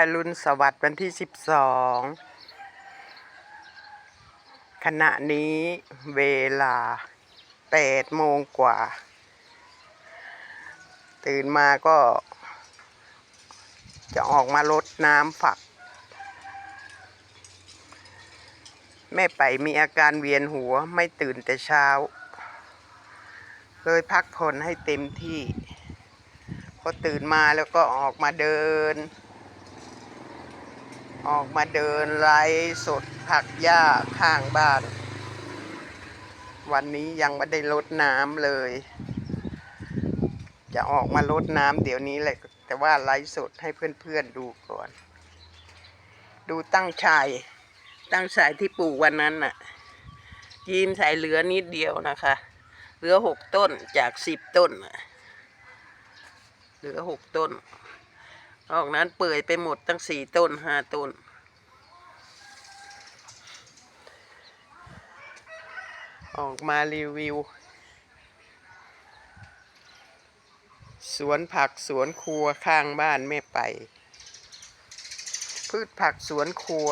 อรุณสวัสดิ์วันที่สิบสองขณะนี้เวลาแปดโมงกว่า ตื่นมาก็ จะออกมารดน้ำฝัก แม่ไปมีอาการเวียนหัวไม่ตื่นแต่เช้า เลยพักผ่อนให้เต็มที่ พอตื่นมาแล้วก็ออกมาเดิน ออกมาเดินไล่สดผักหญ้าข้างบ้าน วันนี้ยังไม่ได้ลดน้ำเลย จะออกมาลดน้ำเดี๋ยวนี้แหละ แต่ว่าไลฟ์สดให้เพื่อนๆดูก่อน ดูตั้งชายตั้งชายที่ปลูกวันนั้นน่ะ ยีมใส่เหลือนิดเดียวนะคะ เหลือหกต้นจากสิบต้น เหลือหกต้น ออกนั้นเปื่อยไปหมดตั้งสี่ต้นห้าต้น ออกมารีวิว สวนผักสวนครัวข้างบ้านแม่ไป พืชผักสวนครัว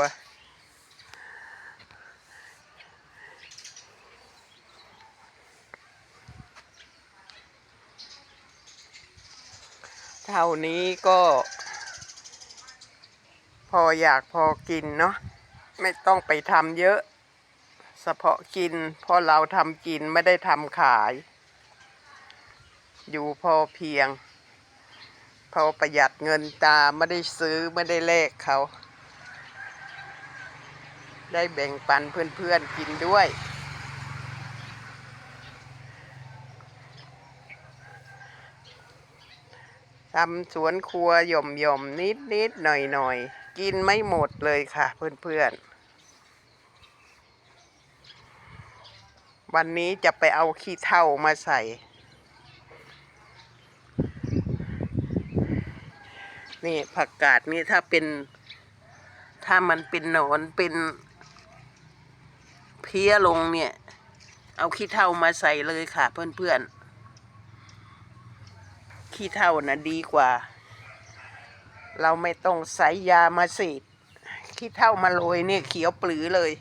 เท่านี้ก็ ออยากพอกินเนาะไม่ต้องไปทำเยอะเฉพาะกินเพราะเราทำกินไม่ได้ทำขาย อยู่พอเพียง พอประหยัดเงินตาไม่ได้ซื้อไม่ได้แลกเขา ได้แบ่งปันเพื่อนๆกินด้วยทำสวนครัวหย่อมหย่อมนิดนิดหน่อยหน่อยๆ กินไม่หมดเลยค่ะ เพื่อนๆ วันนี้จะไปเอาขี้เถ้ามาใส่ นี่ผักกาดนี่ถ้าเป็น ถ้ามันเป็นหนอนเป็นเพี้ยลงเนี่ย เอาขี้เถ้ามาใส่เลยค่ะ เพื่อนๆ ขี้เถ้านะดีกว่า เราไม่ต้องใส่ยามาสีดขี้เถ้ามาโรยเนี่ยเขียวปลือเลย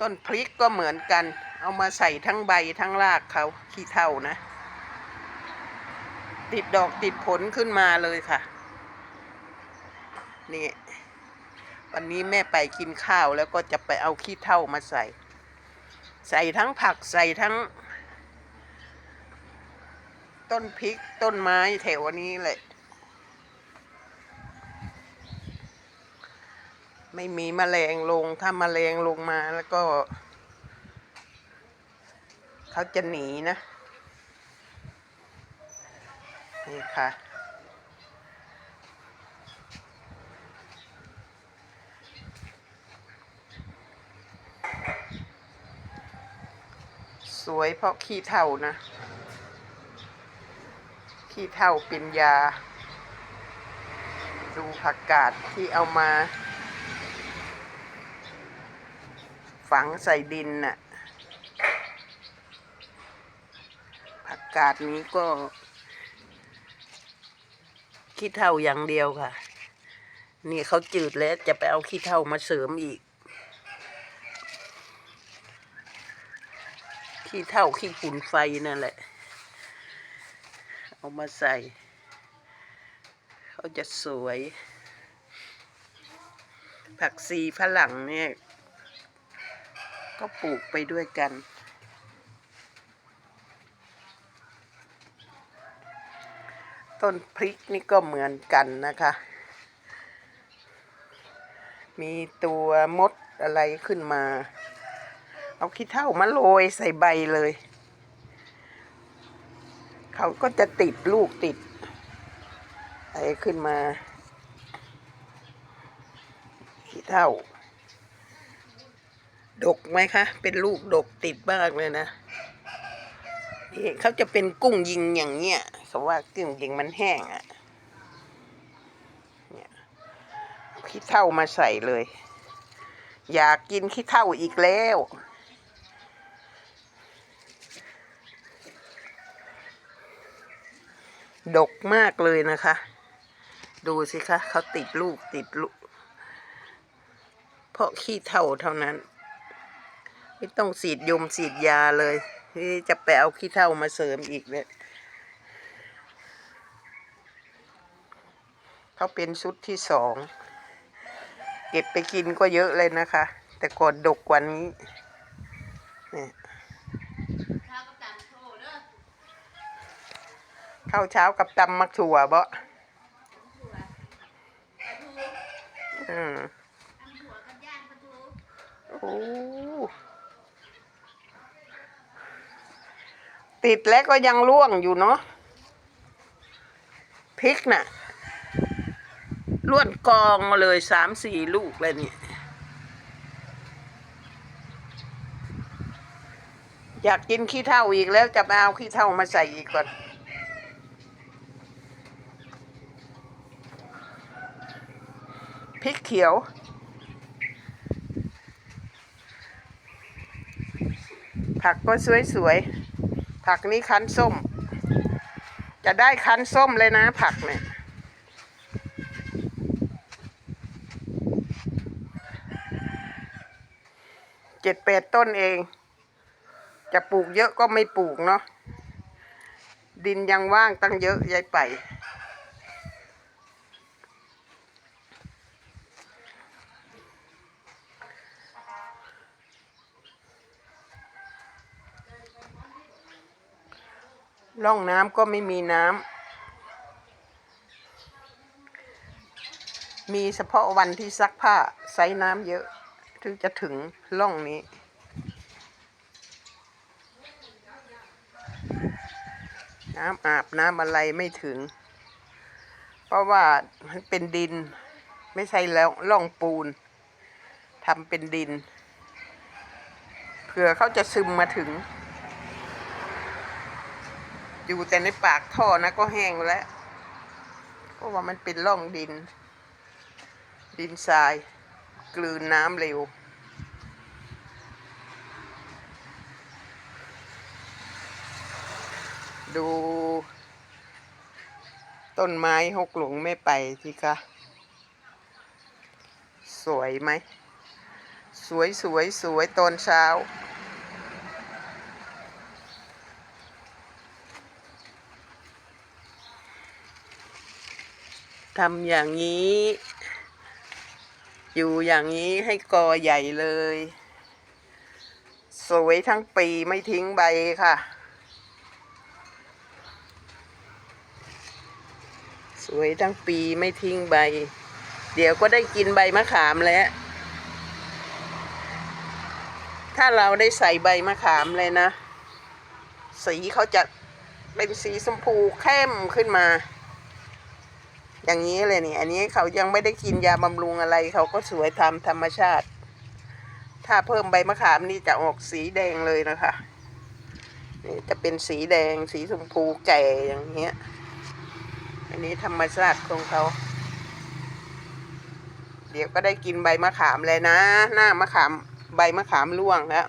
ต้นพริกก็เหมือนกัน เอามาใส่ทั้งใบทั้งรากเขาขี้เถ้านะ ติดดอกติดผลขึ้นมาเลยค่ะ นี่ วันนี้แม่ไปกินข้าวแล้วก็จะไปเอาขี้เถ้ามาใส่ ใส่ทั้งผักใส่ทั้ง ต้นพริกต้นไม้แถวนี้แหละ ไม่มีมแมลงลงถ้ามแมลงลงมาแล้วก็ เขาจะหนีนะ นี่ค่ะสวยเพราะขี้เถ้านะ ขี้เถ้าเป็นยา ดูผักกาดที่เอามา ฝังใส่ดินน่ะ ผักกาดนี้ก็ขี้เถ้าอย่างเดียวค่ะ นี่เขาจืดแล้วจะไปเอาขี้เถ้ามาเสริมอีก ขี้เถ้าขี้ฝุ่นไฟนั่นแหละ เอามาใส่ เขาจะสวย ผักซีฝรั่งเนี่ย ก็ปลูกไปด้วยกันต้นพริกนี่ก็เหมือนกันนะคะ มีตัวมดอะไรขึ้นมา เอาขี้เถ้ามาโรยใส่ใบเลย เขาก็จะติดลูกติดอะไรขึ้นมาขี้เถ้าดกไหมคะ เป็นลูกดกติดมากเลยนะนี่เขาจะเป็นกุ้งยิงอย่างเงี้ยเขาว่ากุ้งยิงมันแห้งอะ่ะเนี่ยขี้เถ้ามาใส่เลย อยากกินขี้เถ้าอีกแล้ว ดกมากเลยนะคะ ดูสิคะเขาติดลูกติดลูก เพราะขี้เท่าเท่านั้น ไม่ต้องสีดยมสีดยาเลยที่จะไปเอาขี้เท่ามาเสริมอีกเนี่ยเขาเป็นชุดที่สอง เก็บไปกินก็เยอะเลยนะคะ แต่ก่อนดกกว่านี้เนี่ย ข้าวเช้ากับตำมักถั่วบ่อืมโอ้ติดแล้วก็ยังร่วงอยู่เนาะพริกน่ะล้วนกองมาเลยสามสี่ลูกเลยเนี่ยอยากกินขี้เท่าอีกแล้วจะมาเอาขี้เท่ามาใส่อีกก่อน พริกเขียว ผักก็สวยๆ ผักนี้คั้นส้ม จะได้คั้นส้มเลยนะผักเนี่ยเจ็ดแปดต้นเอง จะปลูกเยอะก็ไม่ปลูกเนาะดินยังว่างตั้งเยอะยายไป ร่องน้ำก็ไม่มีน้ำ มีเฉพาะวันที่ซักผ้าใส่น้ำเยอะถึงจะถึงร่องนี้ น้ำอาบน้ำอะไรไม่ถึง เพราะว่ามันเป็นดิน ไม่ใช่แล้วร่องปูนทำเป็นดินเผื่อเขาจะซึมมาถึง อยู่แต่ในปากท่อนะก็แห้งแล้วเพราะว่ามันเป็นร่องดิน ดินทราย กลืนน้ำเร็ว ดู ต้นไม้หกหลงไม่ไปสิคะสวยไหม สวยสวยสวยตอนเช้า ทำอย่างนี้ อยู่อย่างนี้ให้กอใหญ่เลย สวยทั้งปีไม่ทิ้งใบค่ะ สวยทั้งปีไม่ทิ้งใบ เดี๋ยวก็ได้กินใบมะขามแล้ว ถ้าเราได้ใส่ใบมะขามเลยนะ สีเขาจะเป็นสีชมพูเข้มขึ้นมา อย่างนี้เลยนี่ อันนี้เขายังไม่ได้กินยาบำรุงอะไร เขาก็สวยตามธรรมชาติ ถ้าเพิ่มใบมะขามนี่จะออกสีแดงเลยนะคะนี่จะเป็นสีแดงสีชมพูแก่อย่างเงี้ย อันนี้ธรรมชาติของเขา เดี๋ยวก็ได้กินใบมะขามเลยนะ หน้ามะขามใบมะขามร่วงแล้ว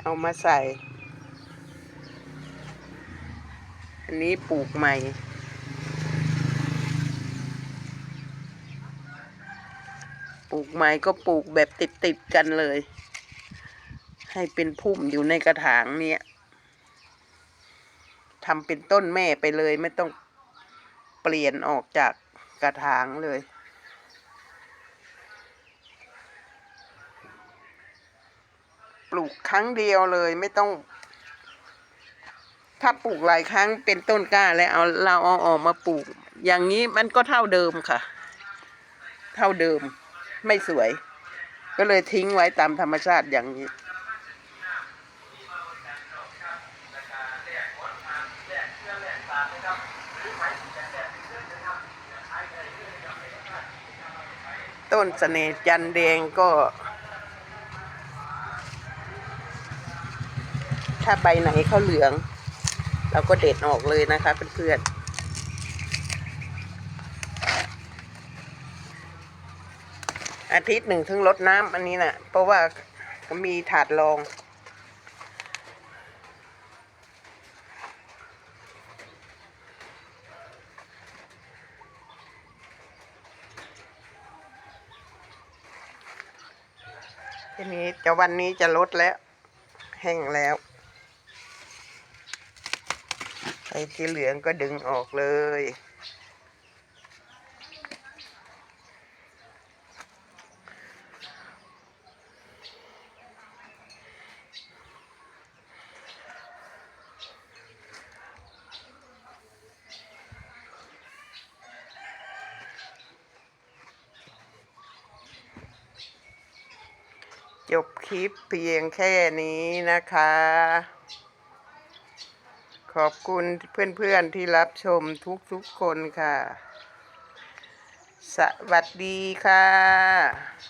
เอามาใส่ อันนี้ปลูกใหม่ ปลูกใหม่ก็ปลูกแบบติดๆกันเลย ให้เป็นพุ่มอยู่ในกระถางเนี่ยทำเป็นต้นแม่ไปเลยไม่ต้องเปลี่ยนออกจากกระถางเลยปลูกครั้งเดียวเลยไม่ต้อง ถ้าปลูกหลายครั้งเป็นต้นกล้าแล้วเอาเราเอาออกมาปลูก อย่างนี้มันก็เท่าเดิมค่ะ เท่าเดิม ไม่สวย ก็เลยทิ้งไว้ตามธรรมชาติอย่างนี้ ต้นเสน่ห์จันแดงก็ ถ้าใบไหนเขาเหลือง เราก็เด็ดออกเลยนะคะเพื่อนๆ อาทิตย์หนึ่งถึงลดน้ำอันนี้นะ่ะ เพราะว่ามีถาดรอง ทีนี้จะวันนี้จะลดแล้ว แห้งแล้วไอ้ที่เหลืองก็ดึงออกเลย จบคลิปเพียงแค่นี้นะคะ ขอบคุณเพื่อนๆที่รับชมทุกๆคนค่ะ สวัสดีค่ะ